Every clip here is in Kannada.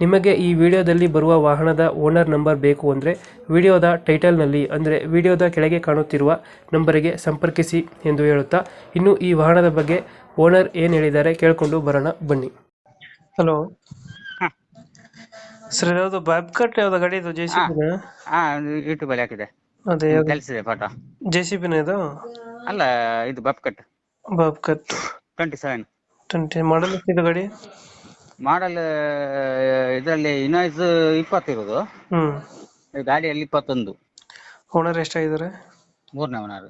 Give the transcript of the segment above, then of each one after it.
ನಿಮಗೆ ಈ ವಿಡಿಯೋದಲ್ಲಿ ಬರುವ ವಾಹನದ ಓನರ್ ನಂಬರ್ ಬೇಕು ಅಂದರೆ ವಿಡಿಯೋದ ಟೈಟಲ್ನಲ್ಲಿ ಅಂದರೆ ವಿಡಿಯೋದ ಕೆಳಗೆ ಕಾಣುತ್ತಿರುವ ನಂಬರಿಗೆ ಸಂಪರ್ಕಿಸಿ ಎಂದು ಹೇಳುತ್ತಾ ಇನ್ನು ಈ ವಾಹನದ ಬಗ್ಗೆ ಓನರ್ ಏನು ಹೇಳಿದ್ದಾರೆ ಕೇಳಿಕೊಂಡು ಬರೋಣ ಬನ್ನಿ. ಹಲೋ. ಹಾ. ಸರ್ ಯಾವುದು ಬ್ಯಾಬ್ಕಟ್ ಯಾವ್ದು ಗಾಡಿ ಇದು? ಜೆ ಸಿ ಬಿನ? ಹಾ ಯೂಟ್ಯೂಬ್ ಅಲ್ಲಿ ಹಾಕಿದೆ. ಅದೇ ಕಲಿಸಿದೆ ಫೋಟೋ ಜೆ ಸಿ ಬಿನ ಇದು? ಅಲ್ಲ ಇದು Bobcat Bobcat twenty seven twenty model ಇದು ಗಾಡಿ? ಮಾಡಲ್ ಇದರಲ್ಲಿ ಇನಾಯ್ಸ್ ಇಪ್ಪತ್ತಿರೋದು ಹ್ಮ್. ಗಾಡಿಯಲ್ಲಿ ಇಪ್ಪತ್ತೊಂದು. ಓನರ್ ಎಷ್ಟಾಗಿದ್ದಾರೆ? ಮೂರನೇ ಓನರ್.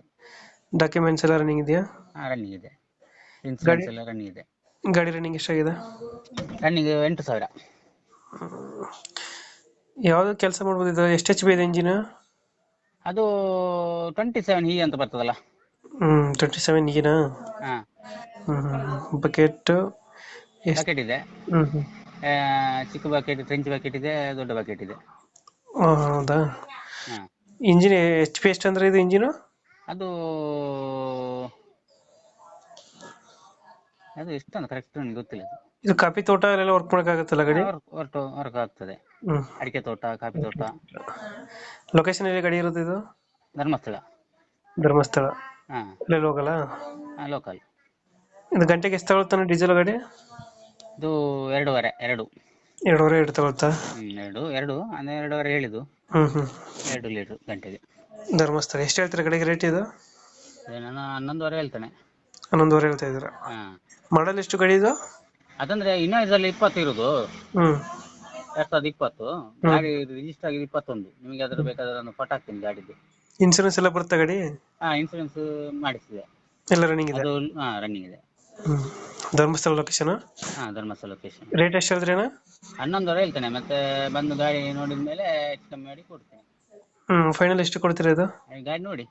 ಡಾಕ್ಯುಮೆಂಟ್ಸ್ ಎಲ್ಲ ರನ್ನಿಂಗ್ ಇದೆಯಾ? ರನ್ನಿಂಗ್ ಇದೆ. ಇನ್ಸೂರೆನ್ಸ್ ಎಲ್ಲ ರನ್ನಿಂಗ್ ಇದೆ. ಗಾಡಿ ರನ್ನಿಂಗ್ ಎಷ್ಟಾಗಿದೆ? ರನ್ನಿಂಗ್ ಎಂಟು ಸಾವಿರ. ಯಾವ್ದು ಕೆಲಸ ಮಾಡ್ಬೋದು ಇದು? ಎಷ್ಟು ಎಚ್ ಬಿ ಇದೆ ಇಂಜಿನ್ ಅದು ಟ್ವೆಂಟಿ ಸೆವೆನ್ ಹಿ ಅಂತ ಬರ್ತದಲ್ಲ. ಹ್ಮ್ ಟ್ವೆಂಟಿ ಸೆವೆನ್ ಈಗಿನ ಹಾ. ಹ್ಮ್ ಬಕೆಟ್ ಬಕೆಟ್ ಇದೆ. ಹ್ಮ್ ಹ್ಮ್. ಆ, ಚಿಕ್ಕ ಬಕೆಟ್ ಫ್ರೆಂಚ್ ಬಕೆಟ್ ಇದೆ ದೊಡ್ಡ ಬಕೆಟ್ ಇದೆ. ಆ, ಹೌದಾ? ಹಾ. ಇಂಜಿನ್ ಎಚ್ ಪಿ ಎಷ್ಟು ಅಂದ್ರೆ ಇದು ಇಂಜಿನ್ ಅದು ಅದು ಎಷ್ಟು ಅಂತ ಕರೆಕ್ಟ್ ನನಗೆ ಗೊತ್ತಿಲ್ಲ ಇದು ಕಾಫಿ ತೋಟ ಅಲ್ಲೆಲ್ಲ ವರ್ಕ್ ಮಾಡೋಕ್ಕಾಗತ್ತಲ್ಲ ಗಾಡಿ? ವರ್ಕ್ ವರ್ಕ್ ಆಗ್ತದೆ. ಅಡಿಕೆ ತೋಟ ಕಾಫಿ ತೋಟ. ಲೊಕೇಶನ್ ಎಲ್ಲಿ ಗಾಡಿ ಇರುತ್ತೆ ಇದು? ಧರ್ಮಸ್ಥಳ. ಧರ್ಮಸ್ಥಳ. ಹಾ. ಲೋಕಲ್ ಹೋಗಲ್ಲ? ಲೋಕಲ್ ಇದು ಗಂಟೆಗೆ ಎಷ್ಟು ತಗೊಳ್ತಾನೆ ಡೀಸೆಲ್ ಗಾಡಿ? ಇದು ಎರಡೂವರೆ ಎರಡು. ಎರಡೂವರೆ ಎರಡು ತಗೊಳ್ತಾ? ಹ್ಮ್ ಎರಡು ಎರಡು ಅಂದ್ರೆ ಎರಡೂವರೆ ಹೇಳಿದ್ದು. ಹ್ಮ್ ಹ್ಮ್. ಎರಡು ಲೀಟರ್ ಗಂಟೆಗೆ. ಧರ್ಮಸ್ಥಳ ಎಷ್ಟು ಹೇಳ್ತೀರಾ ಕಡೆಗೆ ರೇಟ್ ಇದು? ಅದೇ ನಾನು ಹನ್ನೊಂದುವರೆ ಹೇಳ್ತಾನೆ. ಹನ್ನೊಂದುವರೆ ಹೇಳ್ತಾ ಇದ್ದೀರಾ? ಹಾ. ಮಾಡಲ್ ಎಷ್ಟು ಗಾಡಿ ಇದು? ಅದಂದ್ರೆ ಇನ್ನೂ ಇದರಲ್ಲಿ ಇಪ್ಪತ್ತು ಇರುದು. ಹ್ಮ್. ಎರಡ್ ಸಾವಿರದ ಇಪ್ಪತ್ತು. ಗಾಡಿ ರಿಜಿಸ್ಟರ್ ಆಗಿದೆ ಇಪ್ಪತ್ತೊಂದು. ನಿಮಗೆ ಅದ್ರ ಬೇಕಾದ್ರೆ ನಾನು ಫೋಟೋ ಹಾಕ್ತೀನಿ ಗಾಡಿದು ಇನ್ಸೂರೆನ್ಸ್ ಎಲ್ಲ ಬರುತ್ತಾ ಗಾಡಿ? ಹಾ ಇನ್ಸೂರೆನ್ಸ್ ಮಾಡಿಸಿದೆ. ಎಲ್ಲ ರನ್ನಿಂಗ್ ಇದೆ? ಅದು ಹಾ ರನ್ನಿಂಗ್ ಇದೆ. ಹ್ಮ್. ಧರ್ಮಸ್ಥಳ ಲೊಕೇಶನ್ ಹಾ ಧರ್ಮಸ್ಥಳ ಲೊಕೇಶನ್ ರೇಟ್ ಎಷ್ಟು ಹೇಳಿದ್ರಿ ಅಣ್ಣ? ಹನ್ನೊಂದುವರೆ ಹೇಳ್ತೇನೆ ಮತ್ತೆ ಬಂದು ಗಾಡಿ ನೋಡಿದ ಮೇಲೆ ಹೆಚ್ಚು ಕಮ್ಮಿ ಮಾಡಿ ಕೊಡ್ತೇನೆ. ಹ್ಮ್ ಫೈನಲ್ ಎಷ್ಟು ಕೊಡ್ತೀರಾ ಇದು? ಗಾಡಿ ನೋಡಿ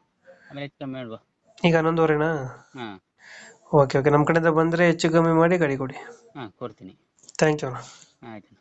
ಆಮೇಲೆ ಹೆಚ್ಚು ಕಮ್ಮಿ ಮಾಡುವ. ಈಗ ಹನ್ನೊಂದುವರೆನಾ? ಹಾ. ಓಕೆ ಓಕೆ ನಮ್ಮ ಕಡೆಯಿಂದ ಬಂದರೆ ಹೆಚ್ಚು ಕಮ್ಮಿ ಮಾಡಿ ಗಾಡಿ ಕೊಡಿ. ಹಾ ಕೊಡ್ತೀನಿ. ಥ್ಯಾಂಕ್ ಯು ಅಣ್ಣ. ಆಯ್ತು